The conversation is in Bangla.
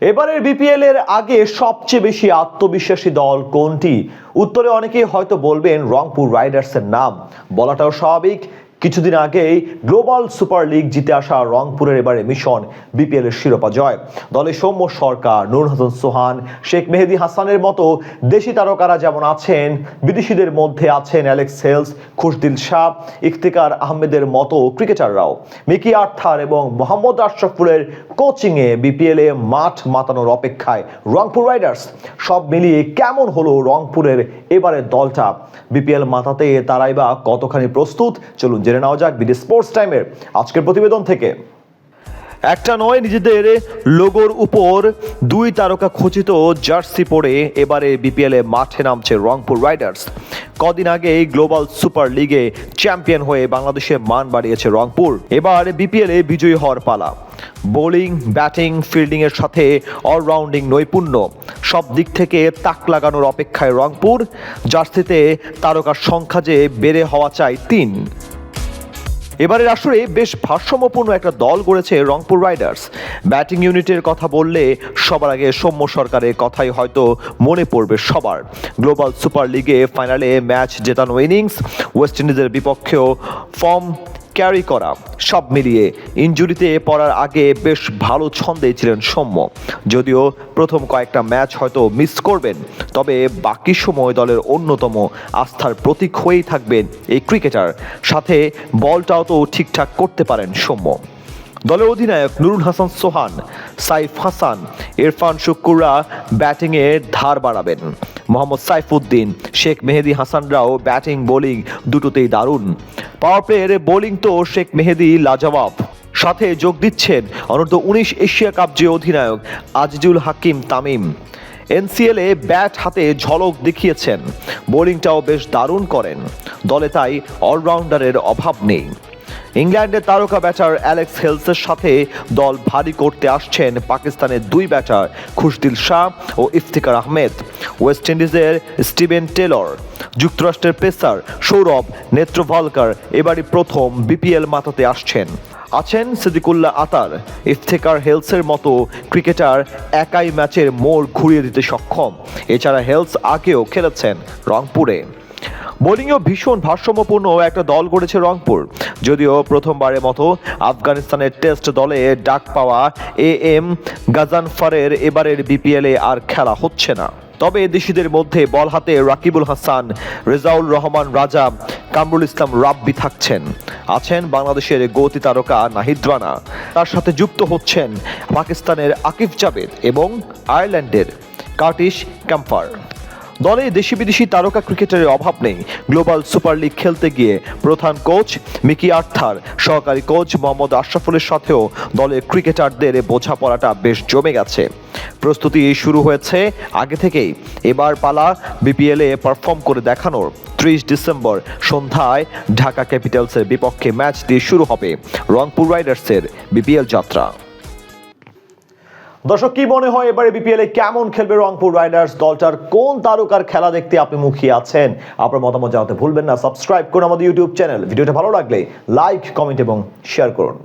এবারের বিপিএল এর আগে সবচেয়ে বেশি আত্মবিশ্বাসী দল কোনটি? উত্তরে অনেকেই হয়তো বলবেন রংপুর রাইডার্সের নাম। বলাটাও স্বাভাবিক। কিছুদিন আগেই গ্লোবাল সুপার লিগ জিতে আসা রংপুরের এবারে মিশন বিপিএল এর শিরোপা জয়। দলে সৌম্য সরকার নুর হাসান সোহান, শেখ মেহেদি হাসানের মতো দেশি তারকারা যেমন আছেন, বিদেশিদের মধ্যে আছেন অ্যালেক্স হেলস খুশদিল শাহ, ইফতিকার আহমেদের মতো ক্রিকেটাররাও। মিকি আর্থার এবং মোহাম্মদ আশরাফুলের কোচিংয়ে বিপিএল এ মাঠ মাতানোর অপেক্ষায় রংপুর রাইডার্স। সব মিলিয়ে কেমন হলো রংপুরের এবারের দলটা? বিপিএল মাতাতে তারাই বা কতখানি প্রস্তুত? চলুন জেনে নেওয়া যাক বিডি স্পোর্টস টাইমের আজকের প্রতিবেদন থেকে। একটা নয়, নিজেদের লোগোর উপর দুই তারকা খচিত জার্সি পরে এবারে বিপিএল মাঠে নামছে রংপুর রাইডার্স। কদিন আগে গ্লোবাল সুপার লিগে চ্যাম্পিয়ন হয়ে বাংলাদেশে মান বাড়িয়েছে রংপুর। এবার বিপিএল বিজয়ী হওয়ার পালা। বোলিং, ব্যাটিং ফিল্ডিং এর সাথে অলরাউন্ডিং নৈপুণ্য। সব দিক থেকে তাক লাগানোর অপেক্ষায় রংপুর। জার্সিতে তারকার সংখ্যা যে বেড়ে হওয়া চাই তিন। এবারের আসরে বেশ ভারসাম্যপূর্ণ একটা দল গড়েছে রংপুর রাইডার্স। ব্যাটিং ইউনিটের কথা বললে সবার আগে সৌম্য সরকারের কথাই হয়তো মনে পড়বে সবার। গ্লোবাল সুপার লিগে ফাইনালে ম্যাচ জেতানো ইনিংস, ওয়েস্ট ইন্ডিজের বিপক্ষেও ফর্ম ক্যারি করা, সব মিলিয়ে ইঞ্জুরিতে পড়ার আগে বেশ ভালো ছন্দে ছিলেন সৌম্য। যদিও প্রথম কয়েকটা ম্যাচ হয়তো মিস করবেন, তবে বাকি সময় দলের অন্যতম আস্থার প্রতীক হয়েই থাকবেন এই ক্রিকেটার। সাথে বলটাও তো ঠিকঠাক করতে পারেন সৌম্য। দলের অধিনায়ক নুরুল হাসান সোহান, সাইফ হাসান, ইরফান শুক্কুররা ব্যাটিংয়ে ধার বাড়াবেন। মোহাম্মদ সাইফুদ্দিন, শেখ মেহেদি হাসানরাও ব্যাটিং, বোলিং দুটোতেই দারুণ। পাওয়ার প্লেয়ারে বোলিং তো শেখ মেহেদি লাজবাব। সাথে যোগ দিচ্ছেন অনূর্ধ্ব উনিশ এশিয়া কাপ যে অধিনায়ক আজিজুল হাকিম তামিম। এনসিএলে ব্যাট হাতে ঝলক দেখিয়েছেন। বোলিংটাও বেশ দারুণ করেন। দলে তাই অলরাউন্ডারের অভাব নেই। ইংল্যান্ডের তারকা ব্যাটার অ্যালেক্স হেলসের সাথে দল ভারী করতে আসছেন পাকিস্তানের দুই ব্যাটার খুশদিল শাহ ও ইফতিকার আহমেদ। ওয়েস্ট ইন্ডিজের স্টিভেন টেলর, যুক্তরাষ্ট্রের পেসার সৌরভ নেত্রভালকার এবারই প্রথম বিপিএল মাতাতে আসছেন। আছেন সিদ্দিকুল্লাহ আতার ইফতেকার হেলসের মতো ক্রিকেটার একাই ম্যাচের মোড় ঘুরিয়ে দিতে সক্ষম। এছাড়া হেলস আগেও খেলেছেন রংপুরে। বোলিংয়েও ভীষণ ভারসাম্যপূর্ণ একটা দল গড়েছে রংপুর। যদিও প্রথমবারের মতো আফগানিস্তানের টেস্ট দলে ডাক পাওয়া এ এম গাজানফারের এবারের বিপিএলে আর খেলা হচ্ছে না। তবে দেশিদের মধ্যে বল হাতে রাকিবুল হাসান রেজাউল রহমান রাজা, কামরুল ইসলাম রাব্বি থাকছেন। আছেন বাংলাদেশের গতি তারকা নাহিদ রানা। তার সাথে যুক্ত হচ্ছেন পাকিস্তানের আকিফ জাভেদ এবং আয়ারল্যান্ডের কার্টিশ ক্যাম্পার দলে দেশি বিদেশি তারকা ক্রিকেটারের অভাব নেই। গ্লোবাল সুপার লিগ খেলতে গিয়ে প্রধান কোচ মিকি আর্থার, সহকারী কোচ মোহাম্মদ আশরাফুলের সাথেও দলের ক্রিকেটারদের বোঝাপড়াটা বেশ জমে গেছে। প্রস্তুতি শুরু হয়েছে আগে থেকেই। এবার পালা বিপিএলে পারফর্ম করে দেখানোর। ত্রিশ ডিসেম্বর সন্ধ্যায় ঢাকা ক্যাপিটালসের বিপক্ষে ম্যাচ দিয়ে শুরু হবে রংপুর রাইডার্সের বিপিএল যাত্রা। দর্শক, কি মনে হয় এবারে বিপিএল এ কেমন খেলবে রংপুর রাইডার্স? দলটার কোন তারকার খেলা দেখতে আপনি মুখিয়ে আছেন? আপনার মতামত জানাতে ভুলবেন না। সাবস্ক্রাইব করুন আমাদের ইউটিউব চ্যানেল। ভিডিওটা ভালো লাগলে লাইক, কমেন্ট এবং শেয়ার করুন।